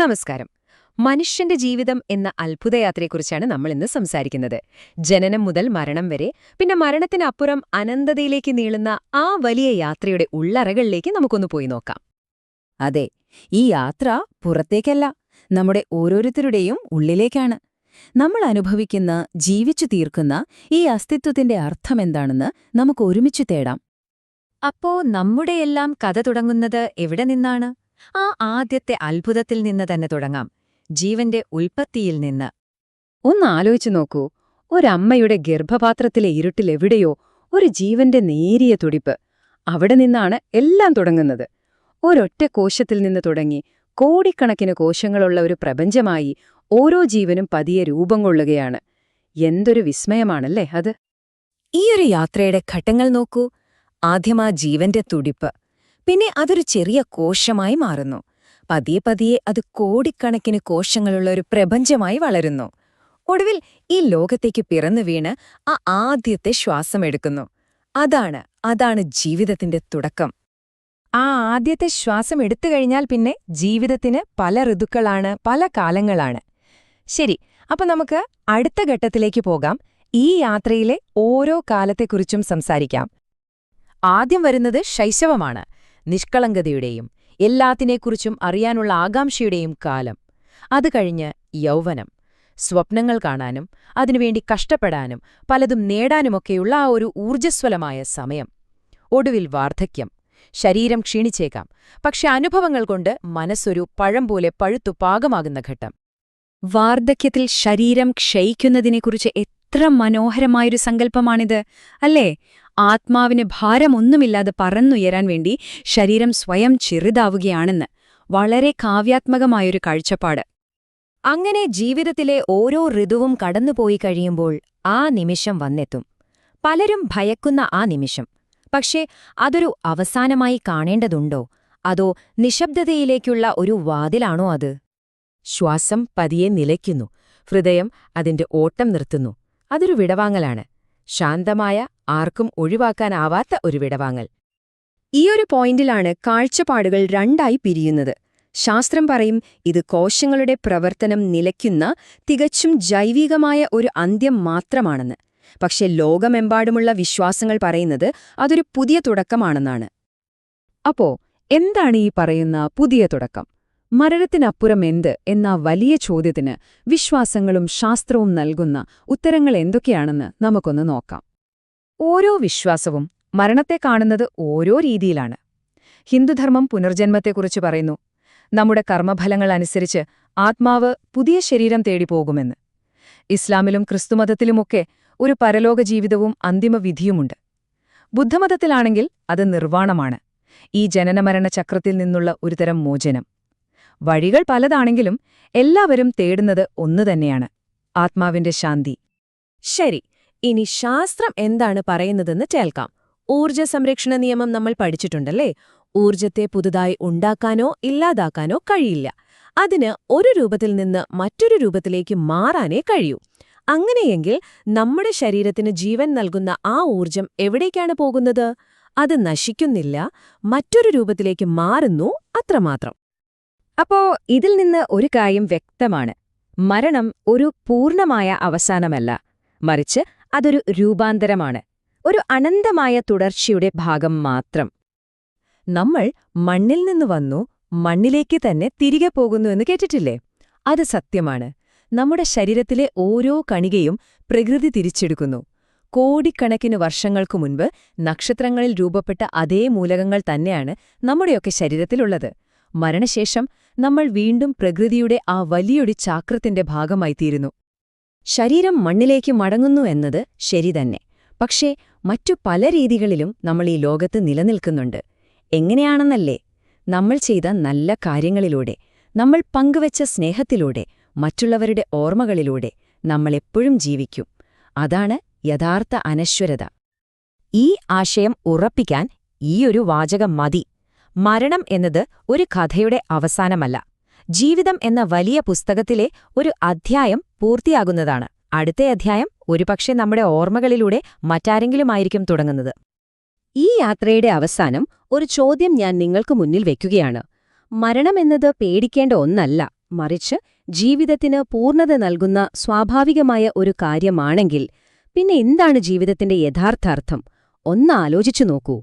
നമസ്കാരം. മനുഷ്യന്റെ ജീവിതം എന്ന അത്ഭുതയാത്രയെക്കുറിച്ചാണ് നമ്മൾ ഇന്ന് സംസാരിക്കുന്നത്. ജനനം മുതൽ മരണം വരെ പിന്നെ മരണത്തിനപ്പുറം അനന്തതയിലേക്ക് നീളുന്ന ആ വലിയ യാത്രയുടെ ഉള്ളറകളിലേക്ക് നമുക്കൊന്ന് പോയി നോക്കാം. അതെ ഈ യാത്ര പുറത്തേക്കല്ല നമ്മുടെ ഓരോരുത്തരുടെയും ഉള്ളിലേക്കാണ്. നമ്മൾ അനുഭവിക്കുന്ന ജീവിച്ചു തീർക്കുന്ന ഈ അസ്തിത്വത്തിന്റെ അർത്ഥമെന്താണെന്ന് നമുക്ക് ഒരുമിച്ച് തേടാം. അപ്പോ നമ്മുടെയെല്ലാം കഥ തുടങ്ങുന്നത് എവിടെ നിന്നാണ്? ആ ആദ്യത്തെ അത്ഭുതത്തിൽ നിന്ന് തന്നെ തുടങ്ങാം. ജീവന്റെ ഉൽപ്പത്തിയിൽ നിന്ന്. ഒന്ന് ആലോചിച്ചു നോക്കൂ. ഒരമ്മയുടെ ഗർഭപാത്രത്തിലെ ഇരുട്ടിലെവിടെയോ ഒരു ജീവന്റെ നേരിയ തുടിപ്പ്. അവിടെ നിന്നാണ് എല്ലാം തുടങ്ങുന്നത്. ഒരൊറ്റ കോശത്തിൽ നിന്ന് തുടങ്ങി കോടിക്കണക്കിന് കോശങ്ങളുള്ള ഒരു പ്രപഞ്ചമായി ഓരോ ജീവനും പതിയെ രൂപം കൊള്ളുകയാണ്. എന്തൊരു വിസ്മയമാണല്ലേ അത്? ഈയൊരു യാത്രയുടെ ഘട്ടങ്ങൾ നോക്കൂ. ആദ്യം ആ ജീവന്റെ തുടിപ്പ്. പിന്നെ അതൊരു ചെറിയ കോശമായി മാറുന്നു. പതിയെ പതിയെ അത് കോടിക്കണക്കിന് കോശങ്ങളുള്ള ഒരു പ്രപഞ്ചമായി വളരുന്നു. ഒടുവിൽ ഈ ലോകത്തേക്ക് പിറന്നു വീണ് ആ ആദ്യത്തെ ശ്വാസമെടുക്കുന്നു അതാണ് അതാണ് ജീവിതത്തിന്റെ തുടക്കം. ആ ആദ്യത്തെ ശ്വാസം എടുത്തു കഴിഞ്ഞാൽ പിന്നെ ജീവിതത്തിന് പല ഋതുക്കളാണ് പല കാലങ്ങളാണ്. ശരി അപ്പൊ നമുക്ക് അടുത്ത ഘട്ടത്തിലേക്ക് പോകാം. ഈ യാത്രയിലെ ഓരോ കാലത്തെക്കുറിച്ചും സംസാരിക്കാം. ആദ്യം വരുന്നത് ശൈശവമാണ്. നിഷ്കളങ്കതയുടെയും എല്ലാത്തിനെക്കുറിച്ചും അറിയാനുള്ള ആകാംക്ഷയുടെയും കാലം. അത് കഴിഞ്ഞ് യൗവനം. സ്വപ്നങ്ങൾ കാണാനും അതിനുവേണ്ടി കഷ്ടപ്പെടാനും പലതും നേടാനുമൊക്കെയുള്ള ആ ഒരു ഊർജസ്വലമായ സമയം. ഒടുവിൽ വാർദ്ധക്യം. ശരീരം ക്ഷീണിച്ചേക്കാം. പക്ഷെ അനുഭവങ്ങൾ കൊണ്ട് മനസ്സൊരു പഴം പോലെ പഴുത്തു പാകമാകുന്ന ഘട്ടം. വാർദ്ധക്യത്തിൽ ശരീരം ക്ഷയിക്കുന്നതിനെക്കുറിച്ച് എത്ര മനോഹരമായൊരു സങ്കല്പമാണിത്. അല്ലേ? ആത്മാവിന് ഭാരമൊന്നുമില്ലാതെ പറന്നുയരാൻ വേണ്ടി ശരീരം സ്വയം ചെറുതാവുകയാണെന്ന്. വളരെ കാവ്യാത്മകമായൊരു കാഴ്ചപ്പാട്. അങ്ങനെ ജീവിതത്തിലെ ഓരോ ഋതുവും കടന്നുപോയി കഴിയുമ്പോൾ ആ നിമിഷം വന്നെത്തും. പലരും ഭയക്കുന്ന ആ നിമിഷം. പക്ഷേ അതൊരു അവസാനമായി കാണേണ്ടതുണ്ടോ? അതോ നിശബ്ദതയിലേക്കുള്ള ഒരു വാതിലാണോ അത്? ശ്വാസം പതിയെ നിലയ്ക്കുന്നു. ഹൃദയം അതിന്റെ ഓട്ടം നിർത്തുന്നു. അതൊരു വിടവാങ്ങലാണ്. ശാന്തമായ ആർക്കും ഒഴിവാക്കാനാവാത്ത ഒരു വിടവാങ്ങൽ. ഈയൊരു പോയിന്റിലാണ് കാഴ്ചപ്പാടുകൾ രണ്ടായി പിരിയുന്നത്. ശാസ്ത്രം പറയും ഇത് കോശങ്ങളുടെ പ്രവർത്തനം നിലയ്ക്കുന്ന തികച്ചും ജൈവികമായ ഒരു അന്ത്യം മാത്രമാണെന്ന്. പക്ഷെ ലോകമെമ്പാടുമുള്ള വിശ്വാസങ്ങൾ പറയുന്നത് അതൊരു പുതിയ തുടക്കമാണെന്നാണ്. അപ്പോ എന്താണ് ഈ പറയുന്ന പുതിയ തുടക്കം? മരണത്തിനപ്പുറം എന്ത് എന്ന വലിയ ചോദ്യത്തിന് വിശ്വാസങ്ങളും ശാസ്ത്രവും നൽകുന്ന ഉത്തരങ്ങൾ എന്തൊക്കെയാണെന്ന് നമുക്കൊന്ന് നോക്കാം. ഓരോ വിശ്വാസവും മരണത്തെ കാണുന്നത് ഓരോ രീതിയിലാണ്. ഹിന്ദുധർമ്മം പുനർജന്മത്തെക്കുറിച്ച് പറയുന്നു. നമ്മുടെ കർമ്മഫലങ്ങൾ അനുസരിച്ച് ആത്മാവ് പുതിയ ശരീരം തേടി പോകുമെന്ന്. ഇസ്ലാമിലും ക്രിസ്തുമതത്തിലുമൊക്കെ ഒരു പരലോക ജീവിതവും അന്തിമവിധിയുമുണ്ട് ബുദ്ധമതത്തിലാണെങ്കിൽ അത് നിർവാണമാണ്. ഈ ജനനമരണ ചക്രത്തിൽ നിന്നുള്ള ഒരുതരം മോചനം. വഴികൾ പലതാണെങ്കിലും എല്ലാവരും തേടുന്നത് ഒന്നുതന്നെയാണ് ആത്മാവിന്റെ ശാന്തി. ശരി ഇനി ശാസ്ത്രം എന്താണ് പറയുന്നതെന്ന് കേൾക്കാം. ഊർജ സംരക്ഷണ നിയമം നമ്മൾ പഠിച്ചിട്ടുണ്ടല്ലേ? ഊർജത്തെ പുതുതായി ഉണ്ടാക്കാനോ ഇല്ലാതാക്കാനോ കഴിയില്ല. അതിന് ഒരു രൂപത്തിൽ നിന്ന് മറ്റൊരു രൂപത്തിലേക്ക് മാറാനേ കഴിയൂ. അങ്ങനെയെങ്കിൽ നമ്മുടെ ശരീരത്തിന് ജീവൻ നൽകുന്ന ആ ഊർജം എവിടേക്കാണ് പോകുന്നത്? അത് നശിക്കുന്നില്ല മറ്റൊരു രൂപത്തിലേക്ക് മാറുന്നു അത്രമാത്രം. അപ്പോ ഇതിൽ നിന്ന് ഒരു കാര്യം വ്യക്തമാണ്. മരണം ഒരു പൂർണമായ അവസാനമല്ല. മറിച്ച് അതൊരു രൂപാന്തരമാണ്. ഒരു അനന്തമായ തുടർച്ചയുടെ ഭാഗം മാത്രം. നമ്മൾ മണ്ണിൽ നിന്ന് വന്നു മണ്ണിലേക്ക് തന്നെ തിരികെ പോകുന്നു എന്ന് കേട്ടിട്ടില്ലേ? അത് സത്യമാണ്. നമ്മുടെ ശരീരത്തിലെ ഓരോ കണികയും പ്രകൃതി തിരിച്ചെടുക്കുന്നു. കോടിക്കണക്കിന് വർഷങ്ങൾക്കു മുൻപ് നക്ഷത്രങ്ങളിൽ രൂപപ്പെട്ട അതേ മൂലകങ്ങൾ തന്നെയാണ് നമ്മുടെയൊക്കെ ശരീരത്തിലുള്ളത്. മരണശേഷം നമ്മൾ വീണ്ടും പ്രകൃതിയുടെ ആ വലിയൊരു ചാക്രത്തിന്റെ ഭാഗമായിത്തീരുന്നു. ശരീരം മണ്ണിലേക്ക് മടങ്ങുന്നു എന്നത് ശരി തന്നെ. പക്ഷേ മറ്റു പല രീതികളിലും നമ്മൾ ഈ ലോകത്ത് നിലനിൽക്കുന്നുണ്ട്. എങ്ങനെയാണെന്നല്ലേ? നമ്മൾ ചെയ്ത നല്ല കാര്യങ്ങളിലൂടെ നമ്മൾ പങ്കുവച്ച സ്നേഹത്തിലൂടെ മറ്റുള്ളവരുടെ ഓർമ്മകളിലൂടെ നമ്മളെപ്പോഴും ജീവിക്കും. അതാണ് യഥാർത്ഥ അനശ്വരത. ഈ ആശയം ഉറപ്പിക്കാൻ ഈയൊരു വാചകം മതി. മരണം എന്നത് ഒരു കഥയുടെ അവസാനമല്ല. ജീവിതം എന്ന വലിയ പുസ്തകത്തിലെ ഒരു അധ്യായം പൂർത്തിയാകുന്നതാണ്. അടുത്ത അധ്യായം ഒരുപക്ഷെ നമ്മുടെ ഓർമ്മകളിലൂടെ മറ്റാരെങ്കിലുമായിരിക്കും തുടങ്ങുന്നത്. ഈ യാത്രയുടെ അവസാനം ഒരു ചോദ്യം ഞാൻ നിങ്ങൾക്ക് മുന്നിൽ വെക്കുകയാണ്. മരണമെന്നത് പേടിക്കേണ്ട ഒന്നല്ല മറിച്ച് ജീവിതത്തിന് പൂർണത നൽകുന്ന സ്വാഭാവികമായ ഒരു കാര്യമാണെങ്കിൽ പിന്നെ എന്താണ് ജീവിതത്തിന്റെ യഥാർത്ഥാർത്ഥം ഒന്നാലോചിച്ചു നോക്കൂ.